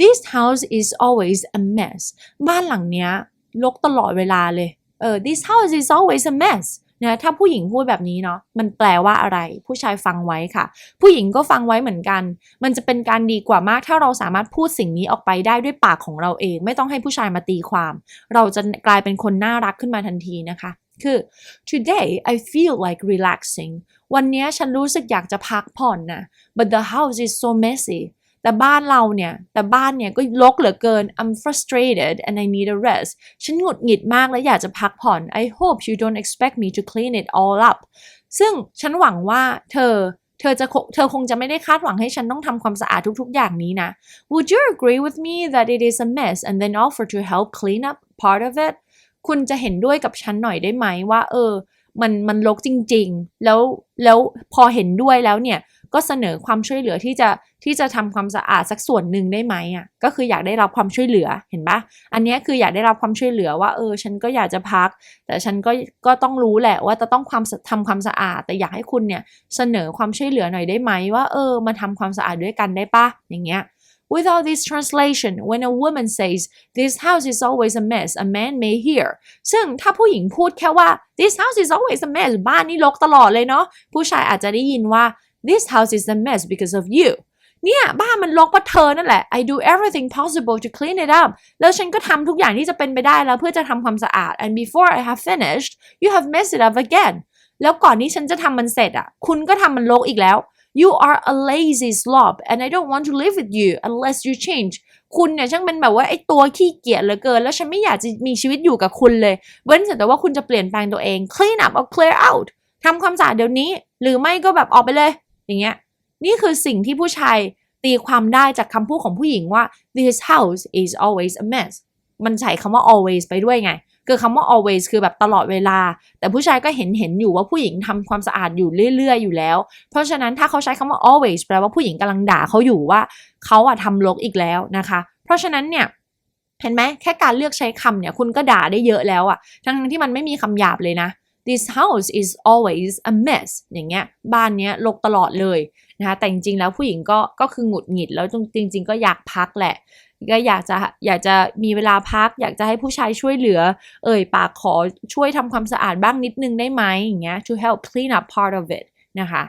this house is always a mess บ้านหลังเนี้ยรกตลอดเวลาเลยเออ this house is always a mess นะถ้าผู้หญิงพูดแบบนี้เนาะมันแปลว่าอะไร ผู้ชายฟังไว้ค่ะ ผู้หญิงก็ฟังไว้เหมือนกัน มันจะเป็นการดีกว่ามาก ถ้าเราสามารถพูดสิ่งนี้ออกไปได้ด้วยปากของเราเอง ไม่ต้องให้ผู้ชายมาตีความ เราจะกลายเป็นคนน่ารักขึ้นมาทันทีนะคะ คือ today I feel like relaxing วันนี้ฉันรู้สึกอยากจะพักผ่อนนะ but the house is so messy แต่บ้านเราเนี่ย แต่บ้านเนี่ยก็รกเหลือเกิน I'm frustrated and I need a rest ฉันหงุดหงิดมากและอยากจะพักผ่อน I hope you don't expect me to clean it all up ซึ่งฉันหวังว่าเธอเธอจะเธอคงจะไม่ได้คาดหวังให้ฉันต้องทำความสะอาดทุกๆ อย่างนี้นะ Would you agree with me that it is a mess and then offer to help clean up part of it คุณจะเห็นด้วยกับฉันหน่อยได้ไหมว่า เออ มันมันรกจริง ๆ แล้วแล้วพอเห็นด้วยแล้วเนี่ย ก็เสนอความช่วยเหลือที่จะที่จะทำความสะอาดสักส่วนหนึ่งได้ไหมอะก็คืออยากได้รับความช่วยเหลือเห็นปะอันนี้คืออยากได้รับความช่วยเหลือว่าเออฉันก็อยากจะพัก แต่ฉันก็ก็ต้องรู้แหละว่าจะต้องความทำความสะอาด แต่อยากให้คุณเนี่ยเสนอความช่วยเหลือหน่อยได้ไหมว่าเออมาทำความสะอาดด้วยกันได้ปะอย่างเงี้ย Without this translation, when a woman says, This house is always a mess, a man may hear. ซึ่งถ้าผู้หญิงพูดแค่ว่า This house is always a mess บ้านนี่รกตลอดเลยเนาะผู้ชายอาจจะได้ยินว่า This house is a mess because of you. เนี่ยบ้านมันรกเพราะเธอนั่นแหละ I do everything possible to clean it up แล้วฉันก็ทำทุกอย่างที่จะเป็นไปได้แล้วเพื่อจะทำความสะอาด and before I have finished you have messed it up again แล้วก่อนที่ฉันจะทำมันเสร็จอะ คุณก็ทำมันรกอีกแล้ว You are a lazy slob and I don't want to live with you unless you change คุณเนี่ยช่างเป็นแบบว่าไอ้ตัวขี้เกียจเหลือเกิน แล้วฉันไม่อยากจะมีชีวิตอยู่กับคุณเลยเว้นแต่ว่าคุณจะเปลี่ยนแปลงตัวเอง clean up or clear out ทำความสะอาดเดี๋ยวนี้ หรือไม่ก็แบบออกไปเลย อย่างเงี้ยนี่คือสิ่งที่ผู้ชายตีความได้จากคำพูดของผู้หญิงว่า this house is always a mess มันใส่คำว่า always ไปด้วยไง คือคำว่า always คือแบบตลอดเวลา แต่ผู้ชายก็เห็นเห็นอยู่ว่าผู้หญิงทำความสะอาดอยู่เรื่อย ๆ อยู่แล้ว เพราะฉะนั้นถ้าเขาใช้คำว่า always แปลว่าผู้หญิงกำลังด่าเขาอยู่ว่าเขาอะทำลกอีกแล้วนะคะ เพราะฉะนั้นเนี่ยเห็นไหมแค่การเลือกใช้คำเนี่ยคุณก็ด่าได้เยอะแล้วอะทั้งที่มันไม่มีคำหยาบเลยนะ this house is always a mess อย่างเงี้ยบ้านเนี้ยรกตลอดเลยนะคะแต่จริงๆแล้วผู้หญิงก็ก็คือหงุดหงิดแล้วจริง ๆ ก็อยากพักแหละก็อยากจะอยากจะมีเวลาพัก อยากจะให้ผู้ชายช่วยเหลือ เอ่ยปากขอช่วยทำความสะอาดบ้างนิดนึงได้ไหมอย่างเงี้ย to help clean up part of it นะคะ